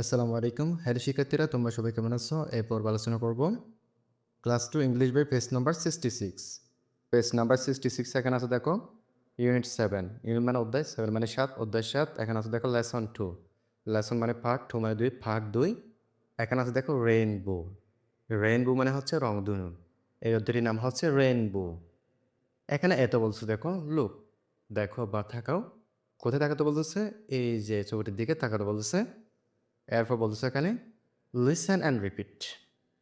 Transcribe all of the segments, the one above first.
আসসালামু আলাইকুম। হ্যালো শিক্ষার্থীরা, তোমরা সবাই কেমন আছো? এই পর্ব আলোচনা করব। ক্লাস টু ইংলিশ বই page number sixty six page number sixty six এখানে আছে দেখো ইউনিট সেভেন ইউনিট মানে অধ্যায় সেভেন মানে সাত, অধ্যায় সাত, এখানে আছে দেখো লেসন টু লেসন মানে ভাগ টু মানে দুই ভাগ দুই। এখানে আছে দেখো রেইনবো রেইনবো মানে হচ্ছে রং রংধনু এই অধ্যায়টির নাম হচ্ছে রেইনবো এখানে এত বলছে দেখো লুক দেখো বা থাকাও। কোথায় তাকাতে বলতেছে? এই যে ছবিটির দিকে তাকাতে বলতেছে। এরপর বলতেছে এখানে listen and repeat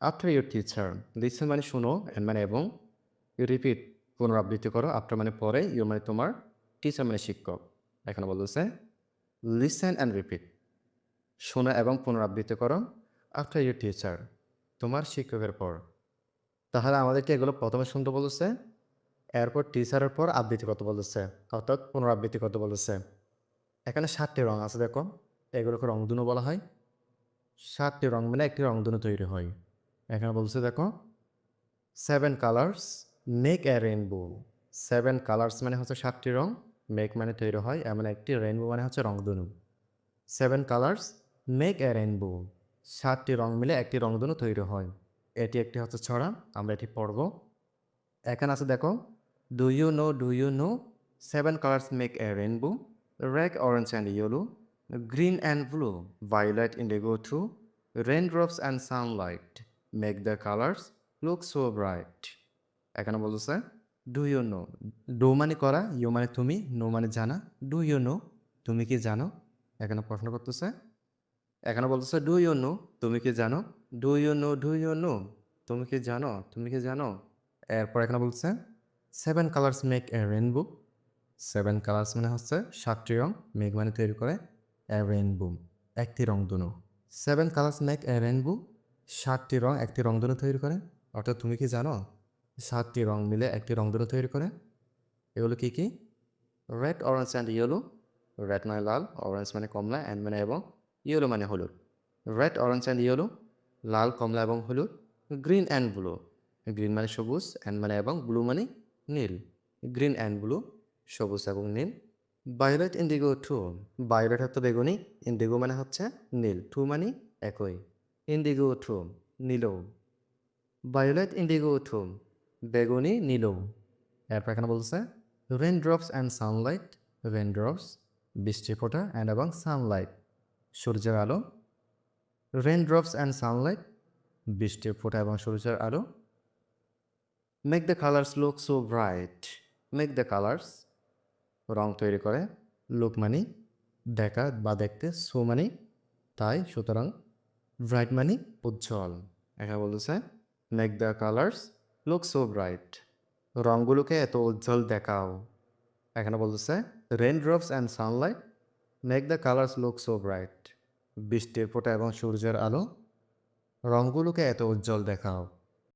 after your teacher listen মানে শুনো অ্যান্ড মানে এবং ইউ রিপিট পুনরাবৃত্তি করো আফটার মানে পরে ইউ মানে তোমার টিচার মানে শিক্ষক। এখানে বলতেছে লিসেন অ্যান্ড রিপিট শোনো এবং পুনরাবৃত্তি করো আফটার ইউর টিচার তোমার শিক্ষকের পর। তাহলে আমাদেরকে এগুলো প্রথমে শুনতে বলেছে এরপর টিচারের পর আবৃত্তি করতে বলেছে অর্থাৎ পুনরাবৃত্তি করতে বলেছে এখানে সাতটি রং আছে, দেখো। এগুলোকে রংধনু বলা হয়। সাতটি রং মিলে একটি রংধনু তৈরি হয়। এখানে বলছে, দেখো seven colours make a rainbow seven colours মানে হচ্ছে সাতটি রং মেক মানে তৈরি হয়, এমন একটি রেইনবো মানে হচ্ছে রংধনু seven colours make a rainbow সাতটি রং মিলে একটি রংধনু তৈরি হয়। এটি একটি হচ্ছে ছড়া, আমরা এটি পড়ব। এখানে আছে, দেখো do you know do you know seven colours make a rainbow red orange and yellow green and blue, violet indigo too, raindrops and sunlight make the colors look so bright. এখানে বলতেছে ডু ইউ নো ডু মানে করা you মানে তুমি no মানে জানা। Do you know তুমি কি জানো? এখানে প্রশ্ন করতেছে এখানে বলতেছে ডু ইউ নো তুমি কি জানো? Do you know do you know তুমি কি জানো? তুমি কি জানো? এরপর এখানে বলছে seven colours make a rainbow seven colours মানে হচ্ছে সাতটি রং মেঘ মানে তৈরি করে এ রেনবো একটি রংধনু seven colours make a rainbow সাতটি রং একটি রংধনু তৈরি করে। অর্থাৎ তুমি কি জানো? সাতটি রং মিলে একটি রংধনু তৈরি করে। এগুলো কি কি? Red orange and yellow red মানে লাল অরেঞ্জ মানে কমলা অ্যান্ড মানে এবং ইয়েলো মানে হলুদ। রেড অরেঞ্জ অ্যান্ড ইয়েলো লাল, কমলা এবং হলুদ। গ্রিন অ্যান্ড ব্লু গ্রিন মানে সবুজ অ্যান্ড মানে এবং ব্লু মানে নীল। গ্রিন অ্যান্ড ব্লু সবুজ এবং নীল। ভায়োলেট ইন্ডিগো টু ভায়োলেট হচ্ছে বেগুনি ইন্ডিগো মানে হচ্ছে নীল টু মানে একই। ইন্ডিগো টু নীলও। ভায়োলেট ইন্ডিগো টু বেগুনি নীলও। এরপর এখানে বলছে raindrops and sunlight raindrops বৃষ্টি ফোঁটা অ্যান্ড এবং সানলাইট সূর্যের আলো। রেন ড্রপস অ্যান্ড সানলাইট বৃষ্টির ফোঁটা এবং সূর্যের আলো। Make the colours look so bright make the colours রং তৈরি করে লুক মানি দেখা বা দেখতে সো মানি তাই সুতরাং ব্রাইট মানি উজ্জ্বল এখানে বলতেছে make the colours look so bright রঙগুলোকে এত উজ্জ্বল দেখাও। এখানে বলতেছে raindrops and sunlight make the colours look so bright বৃষ্টির ফোঁটা এবং সূর্যের আলো রঙগুলোকে এত উজ্জ্বল দেখাও।